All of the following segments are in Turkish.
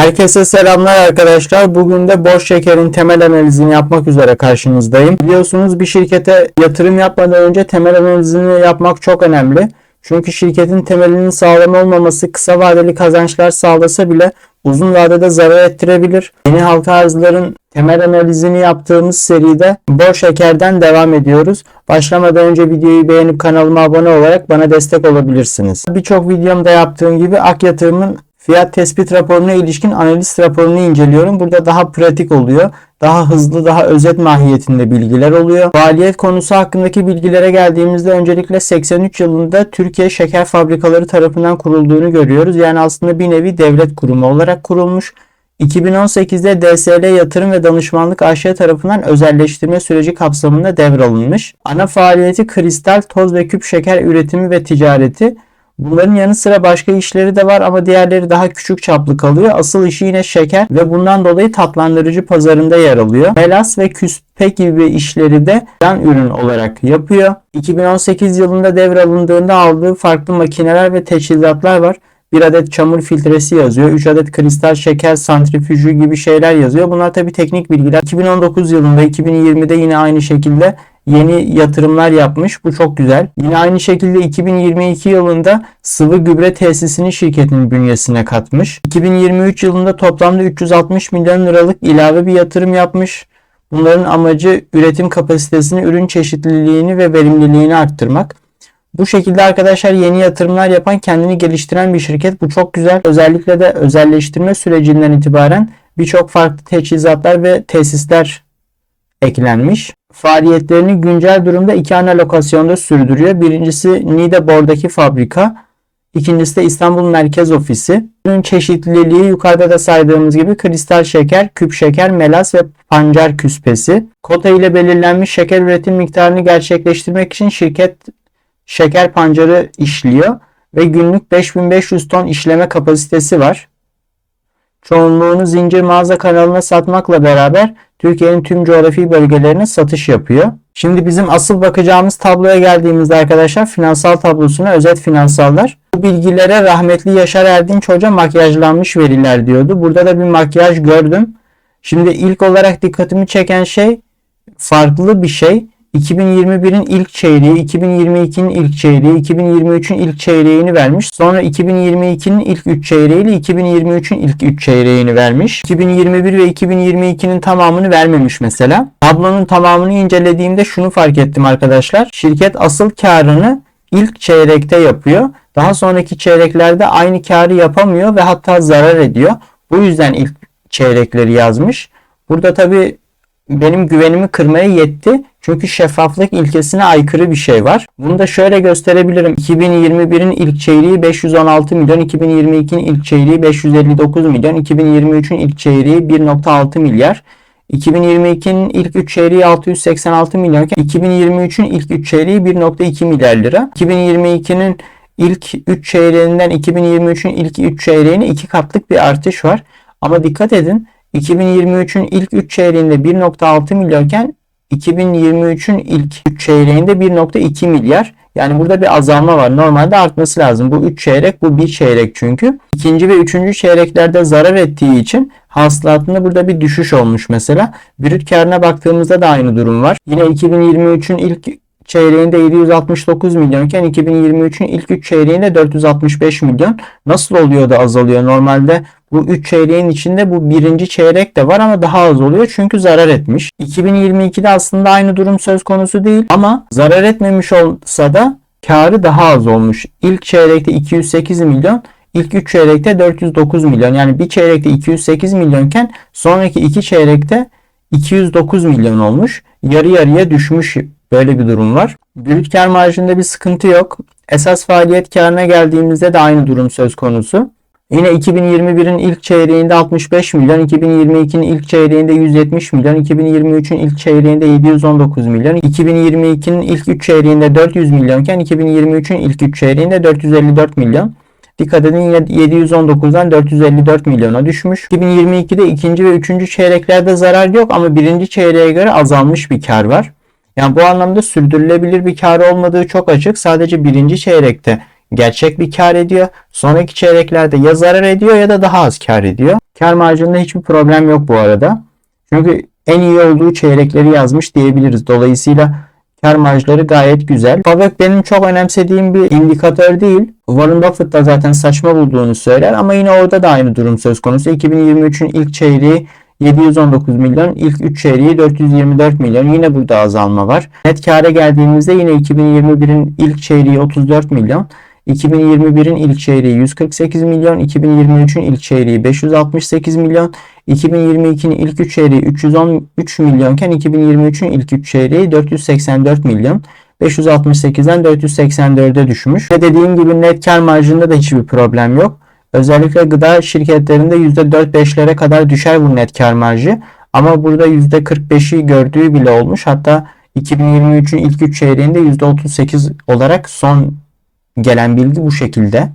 Herkese selamlar arkadaşlar. Bugün de boş şekerin temel analizini yapmak üzere karşınızdayım. Biliyorsunuz bir şirkete yatırım yapmadan önce temel analizini yapmak çok önemli. Çünkü şirketin temelinin sağlam olmaması kısa vadeli kazançlar sağlasa bile uzun vadede zarar ettirebilir. Yeni halka arzların temel analizini yaptığımız seride boş şekerden devam ediyoruz. Başlamadan önce videoyu beğenip kanalıma abone olarak bana destek olabilirsiniz. Birçok videomda yaptığım gibi Ak Yatırım'ın fiyat tespit raporuna ilişkin analiz raporunu inceliyorum. Burada daha pratik oluyor. Daha hızlı, daha özet mahiyetinde bilgiler oluyor. Faaliyet konusu hakkındaki bilgilere geldiğimizde öncelikle 83 yılında Türkiye Şeker Fabrikaları tarafından kurulduğunu görüyoruz. Yani aslında bir nevi devlet kurumu olarak kurulmuş. 2018'de DSL Yatırım ve Danışmanlık AŞ tarafından özelleştirme süreci kapsamında devralınmış. Ana faaliyeti kristal, toz ve küp şeker üretimi ve ticareti. Bunların yanı sıra başka işleri de var ama diğerleri daha küçük çaplı kalıyor. Asıl işi yine şeker ve bundan dolayı tatlandırıcı pazarında yer alıyor. Melas ve küspe gibi işleri de yan ürün olarak yapıyor. 2018 yılında devralındığında aldığı farklı makineler ve teçhizatlar var. Bir adet çamur filtresi yazıyor. 3 adet kristal şeker santrifüjü gibi şeyler yazıyor. Bunlar tabii teknik bilgiler. 2019 yılında 2020'de yine aynı şekilde yeni yatırımlar yapmış. Bu çok güzel. Yine aynı şekilde 2022 yılında sıvı gübre tesisini şirketin bünyesine katmış. 2023 yılında toplamda 360 milyon liralık ilave bir yatırım yapmış. Bunların amacı üretim kapasitesini, ürün çeşitliliğini ve verimliliğini arttırmak. Bu şekilde arkadaşlar yeni yatırımlar yapan, kendini geliştiren bir şirket. Bu çok güzel. Özellikle de özelleştirme sürecinden itibaren birçok farklı teçhizatlar ve tesisler eklenmiş. Faaliyetlerini güncel durumda iki ana lokasyonda sürdürüyor. Birincisi Niğdebor'daki fabrika. İkincisi de İstanbul Merkez Ofisi. Ürün çeşitliliği yukarıda da saydığımız gibi kristal şeker, küp şeker, melas ve pancar küspesi. Kota ile belirlenmiş şeker üretim miktarını gerçekleştirmek için şirket şeker pancarı işliyor ve günlük 5500 ton işleme kapasitesi var. Çoğunluğunu zincir mağaza kanalına satmakla beraber Türkiye'nin tüm coğrafi bölgelerine satış yapıyor. Şimdi bizim asıl bakacağımız tabloya geldiğimizde arkadaşlar finansal tablosuna özet finansallar. Bu bilgilere rahmetli Yaşar Erdinç Hoca makyajlanmış veriler diyordu. Burada da bir makyaj gördüm. Şimdi ilk olarak dikkatimi çeken şey farklı bir şey. 2021'in ilk çeyreği, 2022'nin ilk çeyreği, 2023'ün ilk çeyreğini vermiş. Sonra 2022'nin ilk 3 çeyreği ile 2023'ün ilk 3 çeyreğini vermiş. 2021 ve 2022'nin tamamını vermemiş mesela. Tablonun tamamını incelediğimde şunu fark ettim arkadaşlar. Şirket asıl karını ilk çeyrekte yapıyor. Daha sonraki çeyreklerde aynı karı yapamıyor ve hatta zarar ediyor. Bu yüzden ilk çeyrekleri yazmış. Burada tabi benim güvenimi kırmaya yetti. Çünkü şeffaflık ilkesine aykırı bir şey var. Bunu da şöyle gösterebilirim. 2021'in ilk çeyreği 516 milyon, 2022'nin ilk çeyreği 559 milyon, 2023'ün ilk çeyreği 1.6 milyar. 2022'nin ilk 3 çeyreği 686 milyon 2023'ün ilk 3 çeyreği 1.2 milyar lira. 2022'nin ilk 3 çeyreğinden 2023'ün ilk 3 çeyreğine 2 katlık bir artış var. Ama dikkat edin 2023'ün ilk 3 çeyreğinde 1.6 milyarken 2023'ün ilk 3 çeyreğinde 1.2 milyar. Yani burada bir azalma var. Normalde artması lazım. Bu 3 çeyrek, bu 1 çeyrek çünkü. İkinci ve üçüncü çeyreklerde zarar ettiği için hasılatında burada bir düşüş olmuş mesela. Brüt karına baktığımızda da aynı durum var. Yine 2023'ün ilk çeyreğinde 769 milyonken 2023'ün ilk 3 çeyreğinde 465 milyon. Nasıl oluyor da azalıyor? Normalde bu 3 çeyreğin içinde bu birinci çeyrek de var ama daha az oluyor çünkü zarar etmiş. 2022'de aslında aynı durum söz konusu değil ama zarar etmemiş olsa da karı daha az olmuş. İlk çeyrekte 208 milyon, ilk 3 çeyrekte 409 milyon. Yani bir çeyrekte 208 milyonken sonraki 2 çeyrekte 209 milyon olmuş. Yarı yarıya düşmüş böyle bir durum var. Brüt kar marjında bir sıkıntı yok. Esas faaliyet karına geldiğimizde de aynı durum söz konusu. Yine 2021'in ilk çeyreğinde 65 milyon, 2022'nin ilk çeyreğinde 170 milyon, 2023'ün ilk çeyreğinde 719 milyon, 2022'nin ilk 3 çeyreğinde 400 milyonken 2023'ün ilk 3 çeyreğinde 454 milyon. Dikkat edin yine 719'dan 454 milyona düşmüş. 2022'de ikinci ve üçüncü çeyreklerde zarar yok ama birinci çeyreğe göre azalmış bir kar var. Yani bu anlamda sürdürülebilir bir kar olmadığı çok açık. Sadece birinci çeyrekte gerçek bir kar ediyor. Sonraki çeyreklerde ya zarar ediyor ya da daha az kar ediyor. Kar marjında hiçbir problem yok bu arada. Çünkü en iyi olduğu çeyrekleri yazmış diyebiliriz. Dolayısıyla kar marjları gayet güzel. Fabrik benim çok önemsediğim bir indikatör değil. Warren Buffett da zaten saçma bulduğunu söyler ama yine orada da aynı durum söz konusu. 2023'ün ilk çeyreği 719 milyon, ilk 3 çeyreği 424 milyon. Yine burada azalma var. Net kâra geldiğimizde yine 2021'in ilk çeyreği 34 milyon. 2021'in ilk çeyreği 148 milyon, 2023'ün ilk çeyreği 568 milyon, 2022'nin ilk 3 çeyreği 313 milyonken 2023'ün ilk 3 çeyreği 484 milyon. 568'den 484'e düşmüş. Ve dediğim gibi net kar marjında da hiçbir problem yok. Özellikle gıda şirketlerinde %4-5'lere kadar düşer bu net kar marjı. Ama burada %45'i gördüğü bile olmuş. Hatta 2023'ün ilk 3 çeyreğinde %38 olarak son gelen bilgi bu şekilde.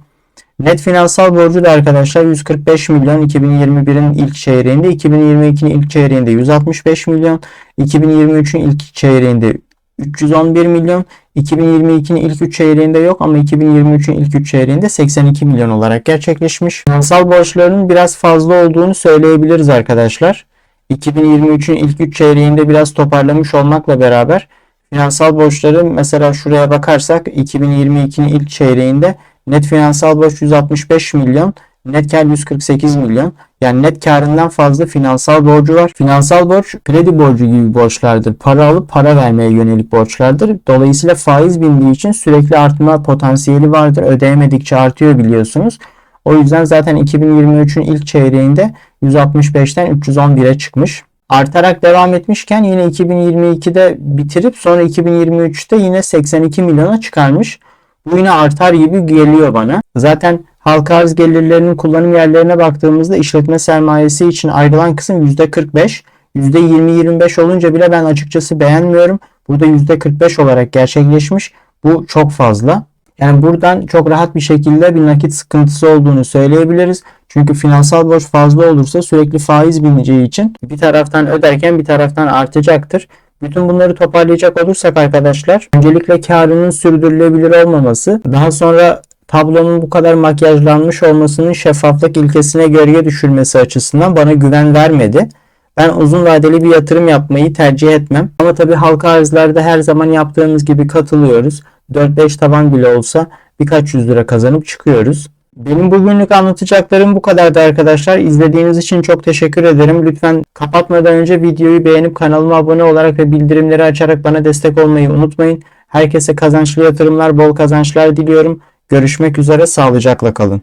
Net finansal borcu da arkadaşlar 145 milyon 2021'in ilk çeyreğinde, 2022'nin ilk çeyreğinde 165 milyon, 2023'ün ilk çeyreğinde 311 milyon, 2022'nin ilk 3 çeyreğinde yok ama 2023'ün ilk 3 çeyreğinde 82 milyon olarak gerçekleşmiş. Finansal borçlarının biraz fazla olduğunu söyleyebiliriz arkadaşlar. 2023'ün ilk 3 çeyreğinde biraz toparlamış olmakla beraber finansal borçları mesela şuraya bakarsak 2022'nin ilk çeyreğinde net finansal borç 165 milyon, net kar 148 milyon. Yani net karından fazla finansal borcu var. Finansal borç kredi borcu gibi borçlardır. Para alıp para vermeye yönelik borçlardır. Dolayısıyla faiz bindiği için sürekli artma potansiyeli vardır. Ödeyemedikçe artıyor biliyorsunuz. O yüzden zaten 2023'ün ilk çeyreğinde 165'ten 311'e çıkmış. Artarak devam etmişken yine 2022'de bitirip sonra 2023'te yine 82 milyona çıkarmış. Bu yine artar gibi geliyor bana. Zaten halka arz gelirlerinin kullanım yerlerine baktığımızda işletme sermayesi için ayrılan kısım %45. %20-25 olunca bile ben açıkçası beğenmiyorum. Burada %45 olarak gerçekleşmiş. Bu çok fazla. Yani buradan çok rahat bir şekilde bir nakit sıkıntısı olduğunu söyleyebiliriz. Çünkü finansal borç fazla olursa sürekli faiz bineceği için bir taraftan öderken bir taraftan artacaktır. Bütün bunları toparlayacak olursak arkadaşlar öncelikle karının sürdürülebilir olmaması daha sonra tablonun bu kadar makyajlanmış olmasının şeffaflık ilkesine gölge düşürmesi açısından bana güven vermedi. Ben uzun vadeli bir yatırım yapmayı tercih etmem. Ama tabii halka arzlarda her zaman yaptığımız gibi katılıyoruz. 4-5 taban bile olsa birkaç yüz lira kazanıp çıkıyoruz. Benim bugünlük anlatacaklarım bu kadardı arkadaşlar. İzlediğiniz için çok teşekkür ederim. Lütfen kapatmadan önce videoyu beğenip kanalıma abone olarak ve bildirimleri açarak bana destek olmayı unutmayın. Herkese kazançlı yatırımlar, bol kazançlar diliyorum. Görüşmek üzere, sağlıcakla kalın.